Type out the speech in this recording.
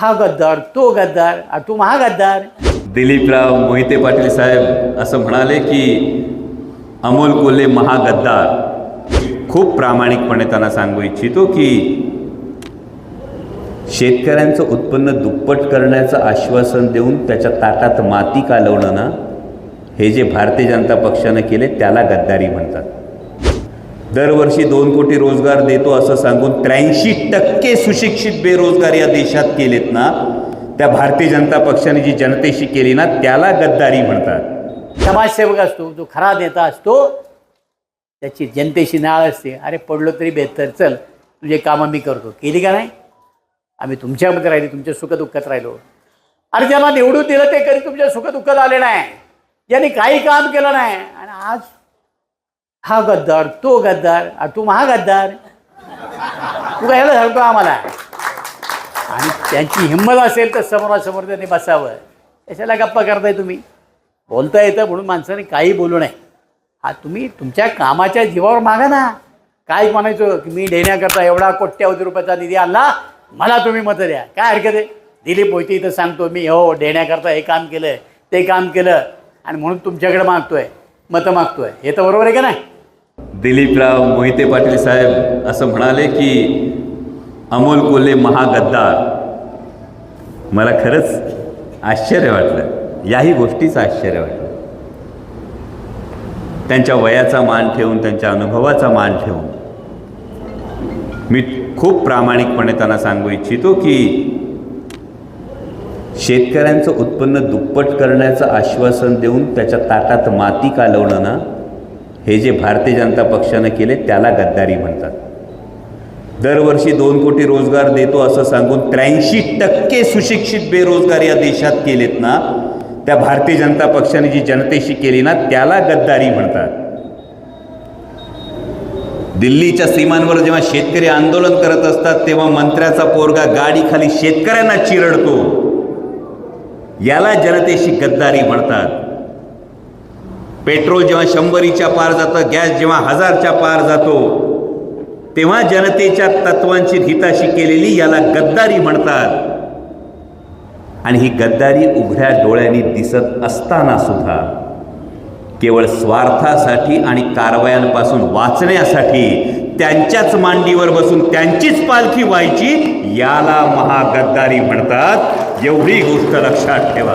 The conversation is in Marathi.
हा गद्दार तो गद्दार आ, तू महागद्दार. दिलीपराव मोहिते पाटील साहेब असं म्हणाले की अमोल कोल्हे महागद्दार. खूप प्रामाणिकपणे त्यांना सांगू इच्छितो की शेतकऱ्यांचं उत्पन्न दुप्पट करण्याचं आश्वासन देऊन त्याच्या ताटात माती कालवणं ना हे जे भारतीय जनता पक्षानं केले त्याला गद्दारी म्हणतात. दरवर्षी दोन कोटी रोजगार देतो असं सांगून त्र्याऐंशी टक्के सुशिक्षित बेरोजगार या देशात केलेत ना त्या भारतीय जनता पक्षाने जी जनतेशी केली ना त्याला गद्दारी म्हणतात. समाजसेवक असतो जो खरा नेता असतो त्याची जनतेशी नाळ असते. अरे पडलो तरी बेहतर चल तुझे कामं मी करतो. केली का नाही? आम्ही तुमच्यामध्ये राहिली तुमच्या सुखदुःखात राहिलो. अरे ज्यांना निवडून दिलं ते कधी तुमच्या सुखदुःखात आले नाही. यांनी काही काम केलं नाही. आणि आज हा गद्दार तो गद्दार तू तू महागद्दार. तू काय सांगतो आम्हाला? आणि त्यांची हिंमत असेल तर समोरासमोर त्यांनी बसावं. त्याच्याला गप्पा करताय तुम्ही? बोलता येतं म्हणून माणसाने काही बोलू नये. हा तुम्ही तुमच्या कामाच्या जीवावर मागा ना. काय म्हणायचं? की मी देण्याकरता एवढा कोट्यावधी रुपयाचा निधी आणला मला तुम्ही मतं द्या. काय हरकत आहे? दिलीप होती इथं सांगतो मी हो देण्याकरता हे काम केलं ते काम केलं. आणि म्हणून तुमच्याकडे मागतोय मतं मागतोय. हे तर बरोबर आहे का नाही? दिलीपराव मोहिते पाटील साहेब असं म्हणाले की अमोल कोल्हे महागद्दार. मला खरंच आश्चर्य वाटलं. याही गोष्टीचं आश्चर्य वाटलं. त्यांच्या वयाचा मान ठेवून त्यांच्या अनुभवाचा मान ठेवून मी खूप प्रामाणिकपणे त्यांना सांगू इच्छितो की शेतकऱ्यांचं उत्पन्न दुप्पट करण्याचं आश्वासन देऊन त्याच्या ताटात माती कालवणं ना हे जे भारतीय जनता पक्षानं केले त्याला गद्दारी म्हणतात. दरवर्षी दोन कोटी रोजगार देतो असं सांगून त्र्याऐंशी टक्के सुशिक्षित बेरोजगार या देशात केलेत ना त्या भारतीय जनता पक्षाने जी जनतेशी केली ना त्याला गद्दारी म्हणतात. दिल्लीच्या सीमांवर जेव्हा शेतकरी आंदोलन करत असतात तेव्हा मंत्र्याचा पोरगा गाडीखाली शेतकऱ्यांना चिरडतो. याला जनतेशी गद्दारी म्हणतात. पेट्रोल जेव्हा शंभरीच्या पार जातं गॅस जेव्हा हजारच्या पार जातो तेव्हा जनतेच्या तत्वांची हिताशी केलेली याला गद्दारी म्हणतात. आणि ही गद्दारी उघड्या डोळ्यांनी दिसत असताना सुद्धा केवळ स्वार्थासाठी आणि कारवायांपासून वाचण्यासाठी त्यांच्याच मांडीवर बसून त्यांचीच पालखी व्हायची याला महागद्दारी म्हणतात. एवढी गोष्ट लक्षात ठेवा.